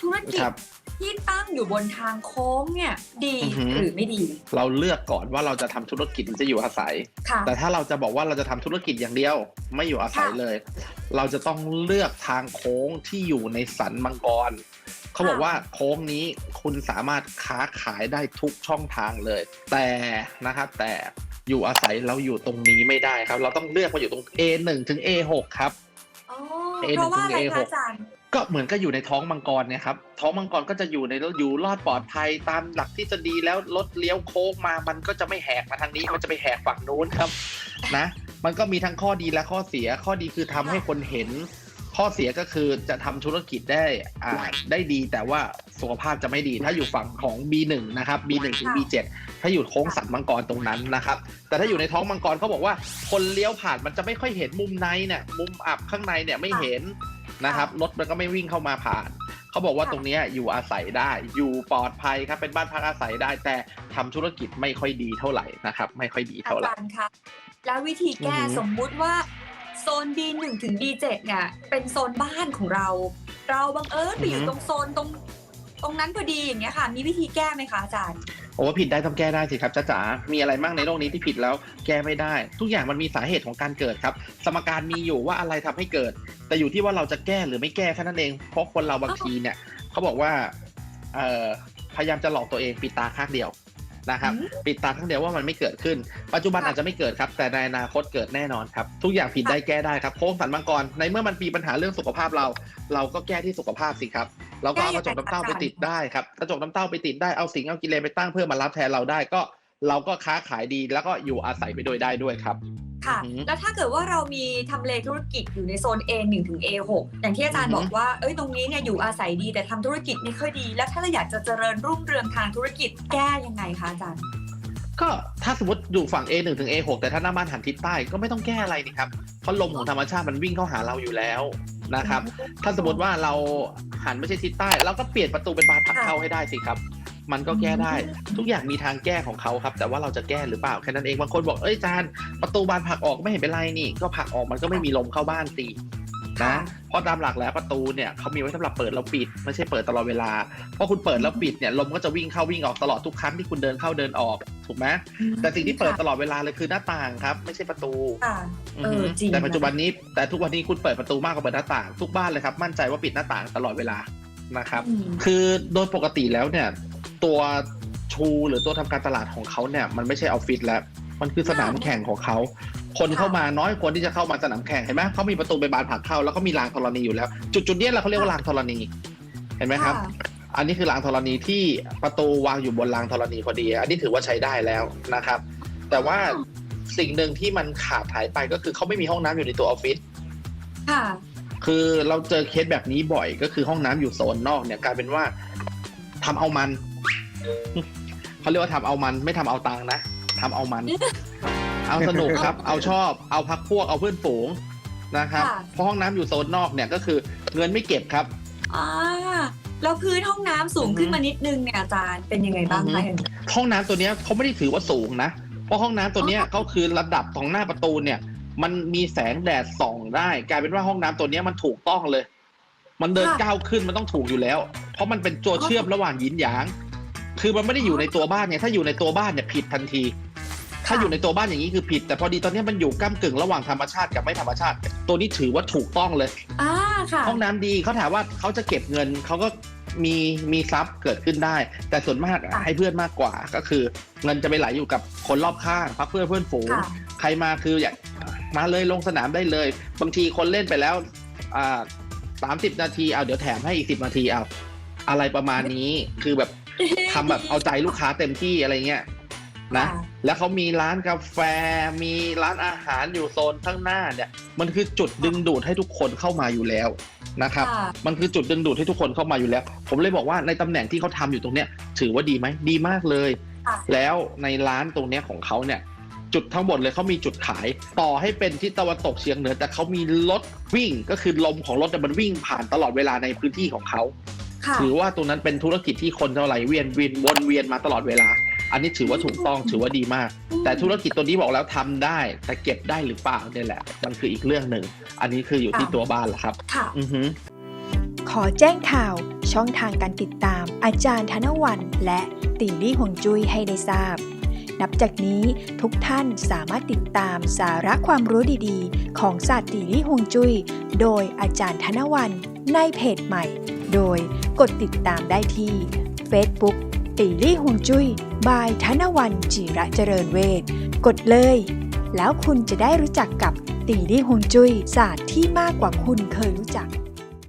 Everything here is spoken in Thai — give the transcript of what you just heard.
ธุรกิจครับ ที่ตั้งอยู่บนทางโค้งเนี่ย ดีอือหือ หรือไม่ดีเราเลือกก่อนว่าเราจะทำธุรกิจหรือจะอยู่อาศัย ค่ะ แต่ถ้าเราจะบอกว่าเราจะทำธุรกิจอย่างเดียว ไม่อยู่อาศัยค่ะเลย เราจะต้องเลือกทางโค้งที่อยู่ในสันมังกรเขาบอกค่ะ ว่าโค้งนี้คุณสามารถค้าขายได้ทุกช่องทางเลย แต่นะครับแต่ อยู่อาศัยเราอยู่ตรงนี้ไม่ได้ครับ เราต้องเลือกมาอยู่ตรง A1 ถึง A6 ครับ อ๋อ A เพราะว่าอะไรถึง A คะหกอาจารย์ ก็เหมือนก็อยู่ในท้องมังกรเนี่ยครับ ท้องมังกรก็จะอยู่ในอยู่รอดปลอดภัยตามหลักทฤษฎีแล้วรถเลี้ยวโค้งมา มันก็จะไม่แหกมาทางนี้ มันจะไปแหกฝั่งนู้นครับ นะ มันก็มีทั้งข้อดีและข้อเสีย ข้อดีคือทำให้คนเห็น ข้อเสียก็คือจะทำธุรกิจได้อ่าได้ดีแต่ว่าสุขภาพจะไม่ดี ถ้าอยู่ฝั่งของ B1 นะครับ B1 ถึง B7 ถ้าอยู่โค้งสันมังกรตรงนั้นนะครับ แต่ถ้าอยู่ในท้องมังกรเขาบอกว่า คนเลี้ยวผ่านมันจะไม่ค่อยเห็นมุมในเนี่ยมุมอับข้างในเนี่ยไม่เห็นนะครับรถมันก็ไม่วิ่งเข้ามาผ่าน เขาบอกว่าตรงเนี้ยอยู่อาศัยได้อยู่ปลอดภัยครับเป็นบ้านพักอาศัยได้ แต่ทำธุรกิจไม่ค่อยดีเท่าไหร่นะครับ ไม่ค่อยดีอาเท่าไหร่ จารย์คะแล้ววิธีแก้อือหือ สมมุติว่า โซน B1 ถึง B7 เนี่ยเป็นโซนบ้านของเรา เราบังเอิญไปอยู่ตรงโซนตรงตรงนั้นพอดีอย่างเงี้ยค่ะ มีวิธีแก้ไหมคะอาจารย์ โอ้ผิดได้ต้องแก้ได้สิครับจ้าจ๋า มีอะไรบ้างในโลกนี้ที่ผิดแล้วแก้ไม่ได้ ทุกอย่างมันมีสาเหตุของการเกิดครับ สมการมีอยู่ว่าอะไรทำให้เกิด แต่อยู่ที่ว่าเราจะแก้หรือไม่แก้แค่นั้นเอง เพราะคนเราบางทีเนี่ยเขาบอกว่าเอ่อพยายามจะหลอกตัวเองปิดตาข้างเดียว นะครับอืมปิดตาข้างเดียวว่ามันไม่เกิดขึ้น ปัจจุบันค่ะอาจจะไม่เกิดครับแต่ในอนาคตเกิดแน่นอนครับ ทุกอย่างผิดได้แก้ได้ครับโค้งสันมังกรในเมื่อมันมีปัญหาเรื่องสุขภาพเรา เราก็แก้ที่สุขภาพสิครับเราก็เอากระจกน้ำเต้าไปติดได้ครับกระจกน้ำเต้าไปติดได้เอาสิงเอากิเลนไปตั้งเพื่อมารับแทนเราได้ก็ เราก็ค้าขายดีแล้วก็อยู่อาศัยไปโดยได้ด้วยครับ ค่ะ อือหือแล้วถ้าเกิดว่าเรามีทำเลธุรกิจอยู่ในโซน A1 ถึง A6 อย่างที่อาจารย์อืบอหืออกว่าเอ้ยตรงนี้เนี่ยอยู่อาศัยดีแต่ทำธุรกิจไม่ค่อยดี แล้วถ้าเราอยากจะเจริญรุ่งเรืองทางธุรกิจแก้ยังไงคะอาจารย์ ก็ถ้าสมมติอยู่ฝั่ง A1 ถึง A6 แต่ถ้าหน้าบ้านหันทิศใต้ก็ไม่ต้องแก้อะไรนี่ครับเพราะลมของธรรมชาติมันวิ่งเข้าหาเราอยู่แล้วนะครับ ถ้าสมมติว่าเราหันไม่ใช่ทิศใต้เราก็เปลี่ยนประตูเป็นบานผลักเข้าให้ได้สิครับ มันก็แก้ได้ ทุกอย่างมีทางแก้ของเขาครับ แต่ว่าเราจะแก้หรือเปล่าแค่นั้นเองบางคนบอกเอ้ยจานประตูบานผลักออกไม่เห็นเป็นไรนี่ ก็ผลักออกมันก็ไม่มีลมเข้าบ้านสินะเพราะตามหลักแล้วประตูเนี่ยเขามีไว้สำหรับเปิดแล้วปิด ไม่ใช่เปิดตลอดเวลาเพราะคุณเปิดแล้วปิดเนี่ยลมก็จะวิ่งเข้าวิ่งออกตลอดทุกครั้งที่คุณเดินเข้าเดินออกถูกไหมแต่สิ่งที่เปิดตลอดเวลาเลยคือหน้าต่างครับ ไม่ใช่ประตูค่ะอืเอออฮึจริงแต่ปัจจุบันนี้แต่ทุกวันนี้คุณเปิดประตูมากกว่าเปิดหน้าต่างทุกบ้านเลยครับมั่นใจว่าปิดหน้าต่างตลอดเวลานะครับอืมคือโดยปกติแล้วเนี่ย ตัวชูหรือตัวทำการตลาดของเขาเนี่ยมันไม่ใช่ออฟฟิศแล้ว มันคือสนามแข่งของเขา คนเข้ามาน้อยคนที่จะเข้ามาสนามแข่งเห็นไหมเขามีประตูไปบานผลักเข้าแล้วก็มีรางธรณีอยู่แล้ว จุดจุดๆเนี้ยเราเขาเรียกว่ารางธรณี เห็นไหมครับค่ะอันนี้คือรางธรณีที่ประตูวางอยู่บนรางธรณีพอดี อันนี้ถือว่าใช้ได้แล้วนะครับ แต่ว่าสิ่งหนึ่งที่มันขาดหายไปก็คือเขาไม่มีห้องน้ำอยู่ในตัวออฟฟิศค่ะคือเราเจอเคสแบบนี้บ่อยก็คือห้องน้ำอยู่โซนนอกเนี่ยกลายเป็นว่าทำเอามัน เขาเรียกว่าทำเอามันไม่ทำเอาตังค์นะทำเอามัน เอาสนุกครับ เอาชอบ เอาพักพวกเอาเพื่อนฝูงนะครับค่ะ เพราะห้องน้ำอยู่โซนนอกเนี่ยก็คือเงินไม่เก็บครับ อ่าแล้วพื้นห้องน้ำสูงอือฮึขึ้นมานิดนึงเนี่ยอาจารย์เป็นยังไงบ้างอือคะฮึ ห้องน้ำตัวเนี้ยเขาไม่ได้ถือว่าสูงนะเพราะห้องน้ำตัวเนี้ยเขาคือระดับของหน้าประตูเนี่ย มันมีแสงแดดส่องได้ กลายเป็นว่าห้องน้ำตัวเนี้ยมันถูกต้องเลย มันเดินก้าวขึ้นมันต้องถูกอยู่แล้ว เพราะมันเป็นตัวเชื่อมระหว่างหยินหยาง คือมันไม่ได้อยู่ในตัวบ้านเนี่ยถ้าอยู่ในตัวบ้านเนี่ยผิดทันที ถ้าอยู่ในตัวบ้านอย่างนี้คือผิด แต่พอดีตอนเนี้ยมันอยู่ก้ากึ่งระหว่างธรรมชาติกับไม่ธรรมชาติ ตัวนี้ถือว่าถูกต้องเลยอ่าค่ะห้องน้ำดีเขาถามว่าเขาจะเก็บเงินเขาก็มีมีทรัพย์เกิดขึ้นได้ แต่ส่วนมากอะค่ะให้เพื่อนมากกว่าก็คือ เงินจะไปไหลอยู่กับคนรอบข้างพักเพื่อนเพื่อนฝูงค่ะใครมาคืออยากมาเลยลงสนามได้เลย บางทีคนเล่นไปแล้วอ่าสามสิบนาทีเอาเดี๋ยวแถมให้อีกสิบนาทีเอาอะไรประมาณนี้คือแบบ ทำแบบเอาใจลูกค้าเต็มที่อะไรเงี้ยนะ ค่ะ แล้วเขามีร้านกาแฟ มีร้านอาหารอยู่โซนข้างหน้าเนี่ย มันคือจุดดึงดูดให้ทุกคนเข้ามาอยู่แล้วนะครับ ค่ะ มันคือจุดดึงดูดให้ทุกคนเข้ามาอยู่แล้ว ผมเลยบอกว่าในตำแหน่งที่เขาทำอยู่ตรงเนี้ย ถือว่าดีไหมดีมากเลย ค่ะ แล้วในร้านตรงเนี้ยของเขาเนี่ย จุดทั้งหมดเลยเขามีจุดขาย ต่อให้เป็นทิศตะวันตกเฉียงเหนือ แต่เขามีรถวิ่งก็คือลมของรถเนี่ยมันวิ่งผ่านตลอดเวลาในพื้นที่ของเขาค่ะ ถือว่าตรงนั้นเป็นธุรกิจที่คนเท่าไหร่เวียนเวียนวนเวียนมาตลอดเวลา อันนี้ถือว่าถูกต้องถือว่าดีมาก แต่ธุรกิจตัวนี้บอกแล้วทำได้ แต่เก็บได้หรือเปล่าเนี่ยแหละ มันคืออีกเรื่องหนึ่ง อันนี้คืออยู่ที่ค่ะตัวบ้านแหละครับค่ะอือฮึขอแจ้งข่าวช่องทางการติดตาม อาจารย์ธนวันและตีลี่หวงจุ้ยให้ได้ทราบ นับจากนี้ทุกท่านสามารถติดตามสาระความรู้ดีๆ ของศาสตร์ตีลี่หวงจุ้ยโดยอาจารย์ธนวันในเพจใหม่ โดยกดติดตามได้ที่ Facebook ตีลี่หวงจุ้ยบายธนวันจิระเจริญเวทกดเลย แล้วคุณจะได้รู้จักกับตีลี่หวงจุ้ยศาสตร์ที่มากกว่าคุณเคยรู้จัก